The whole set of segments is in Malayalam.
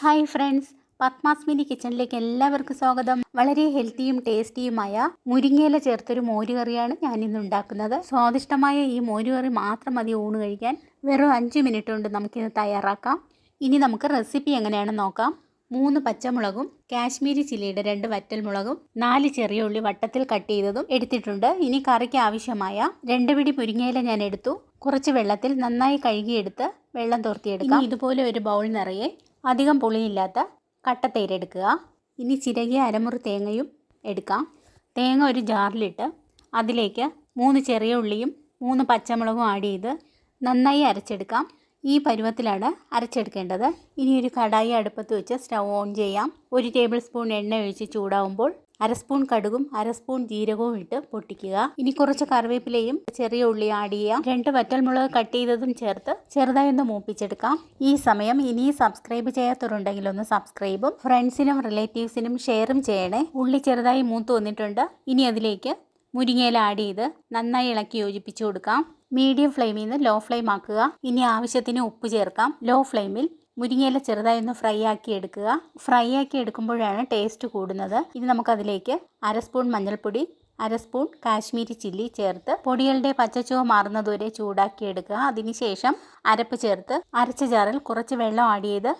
ഹായ് ഫ്രണ്ട്സ് പത്മാസ്മിനി കിച്ചണിലേക്ക് എല്ലാവർക്കും സ്വാഗതം. വളരെ ഹെൽത്തിയും ടേസ്റ്റിയുമായ മുരിങ്ങയില ചേർത്തൊരു മോരുകറിയാണ് ഞാൻ ഇന്ന് ഉണ്ടാക്കുന്നത്. സ്വാദിഷ്ടമായ ഈ മോരുകറി മാത്രം മതി ഊണ് കഴിക്കാൻ. വെറും അഞ്ച് മിനിറ്റ് കൊണ്ട് നമുക്കിത് തയ്യാറാക്കാം. ഇനി നമുക്ക് റെസിപ്പി എങ്ങനെയാണെന്ന് നോക്കാം. മൂന്ന് പച്ചമുളകും കാശ്മീരി ചില്ലിയുടെ രണ്ട് വറ്റൽമുളകും നാല് ചെറിയ ഉള്ളി വട്ടത്തിൽ കട്ട് ചെയ്തതും എടുത്തിട്ടുണ്ട്. ഇനി കറിക്ക് ആവശ്യമായ രണ്ട് പിടി മുരിങ്ങയില ഞാൻ എടുത്തു. കുറച്ച് വെള്ളത്തിൽ നന്നായി കഴുകിയെടുത്ത് വെള്ളം തോർത്തിയെടുക്കാം. ഇതുപോലെ ഒരു ബൗൾ നിറയെ അധികം പുളിയില്ലാത്ത കട്ടത്തൈര് എടുക്കുക. ഇനി ചിരകിയ അരമുറി തേങ്ങയും എടുക്കാം. തേങ്ങ ഒരു ജാറിലിട്ട് അതിലേക്ക് മൂന്ന് ചെറിയ ഉള്ളിയും മൂന്ന് പച്ചമുളകും ആഡ് ചെയ്ത് നന്നായി അരച്ചെടുക്കാം. ഈ പരുവത്തിലാണ് അരച്ചെടുക്കേണ്ടത്. ഇനി ഒരു കടായി അടുപ്പത്ത് വെച്ച് സ്റ്റൗ ഓൺ ചെയ്യാം. ഒരു ടേബിൾ സ്പൂൺ എണ്ണ ഒഴിച്ച് ചൂടാവുമ്പോൾ അര സ്പൂൺ കടുകും അര സ്പൂൺ ജീരകവും ഇട്ട് പൊട്ടിക്കുക. ഇനി കുറച്ച് കറിവേപ്പിലയും ചെറിയ ഉള്ളി ആഡ് ചെയ്യാം. രണ്ട് വറ്റൽമുളക് കട്ട് ചെയ്തതും ചേർത്ത് ചെറുതായി ഒന്ന് മൂപ്പിച്ചെടുക്കാം. ഈ സമയം ഇനി സബ്സ്ക്രൈബ് ചെയ്യാത്തവരുണ്ടെങ്കിൽ ഒന്ന് സബ്സ്ക്രൈബും ഫ്രണ്ട്സിനും റിലേറ്റീവ്സിനും ഷെയറും ചെയ്യണേ. ഉള്ളി ചെറുതായി മൂത്ത് വന്നിട്ടുണ്ട്. ഇനി അതിലേക്ക് മുരിങ്ങയില ആഡ് ചെയ്ത് നന്നായി ഇളക്കി യോജിപ്പിച്ചു കൊടുക്കാം. മീഡിയം ഫ്ലെയിമിൽ നിന്ന് ലോ ഫ്ലെയിം ആക്കുക. ഇനി ആവശ്യത്തിന് ഉപ്പ് ചേർക്കാം. ലോ ഫ്ലെയിമിൽ മുരിങ്ങയില ചെറുതായി ഒന്ന് ഫ്രൈ ആക്കി എടുക്കുക. ഫ്രൈ ആക്കി എടുക്കുമ്പോഴാണ് ടേസ്റ്റ് കൂടുന്നത്. ഇനി നമുക്കതിലേക്ക് അര സ്പൂൺ മഞ്ഞൾപ്പൊടി അര സ്പൂൺ കാശ്മീരി ചില്ലി ചേർത്ത് പൊടികളുടെ പച്ചച്ചുവ മാറുന്നതുവരെ ചൂടാക്കി എടുക്കുക. അതിനുശേഷം അരപ്പ് ചേർത്ത് അരച്ച ജാറിൽ കുറച്ച് വെള്ളം ആഡ് ചെയ്ത്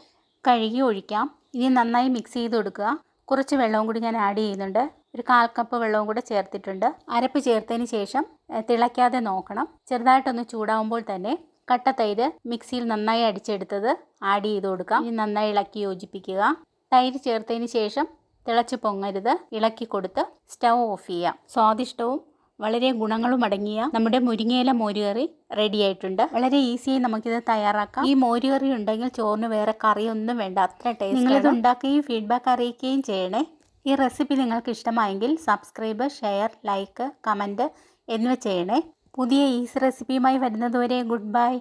കഴുകി ഒഴിക്കാം. ഇനി നന്നായി മിക്സ് ചെയ്ത് കൊടുക്കുക. കുറച്ച് വെള്ളവും കൂടി ഞാൻ ആഡ് ചെയ്യുന്നുണ്ട്. ഒരു കാൽ കപ്പ് വെള്ളവും കൂടെ ചേർത്തിട്ടുണ്ട്. അരപ്പ് ചേർത്തതിന് ശേഷം തിളയ്ക്കാതെ നോക്കണം. ചെറുതായിട്ടൊന്ന് ചൂടാവുമ്പോൾ തന്നെ കട്ട തൈര് മിക്സിയിൽ നന്നായി അടിച്ചെടുത്തത് ആഡ് ചെയ്ത് കൊടുക്കാം. ഇനി നന്നായി ഇളക്കി യോജിപ്പിക്കുക. തൈര് ചേർത്തതിന് ശേഷം തിളച്ച് പൊങ്ങരുത്. ഇളക്കി കൊടുത്ത് സ്റ്റൗ ഓഫ് ചെയ്യാം. സ്വാദിഷ്ടവും വളരെ ഗുണങ്ങളും അടങ്ങിയ നമ്മുടെ മുരിങ്ങയില മോരുകറി റെഡി ആയിട്ടുണ്ട്. വളരെ ഈസിയായി നമുക്കിത് തയ്യാറാക്കാം. ഈ മോരുകറി ഉണ്ടെങ്കിൽ ചോറിന് വേറെ കറിയൊന്നും വേണ്ട. അത്ര ടേസ്റ്റ് നിങ്ങളിത് ഉണ്ടാക്കുകയും ഫീഡ്ബാക്ക് അറിയിക്കുകയും ചെയ്യണേ. ഈ റെസിപ്പി നിങ്ങൾക്ക് ഇഷ്ടമായെങ്കിൽ സബ്സ്ക്രൈബ് ഷെയർ ലൈക്ക് കമന്റ് എന്നിവ ചെയ്യണേ. പുതിയ ഈസി റെസിപ്പിയുമായി വരുന്നതുവരെ ഗുഡ് ബൈ.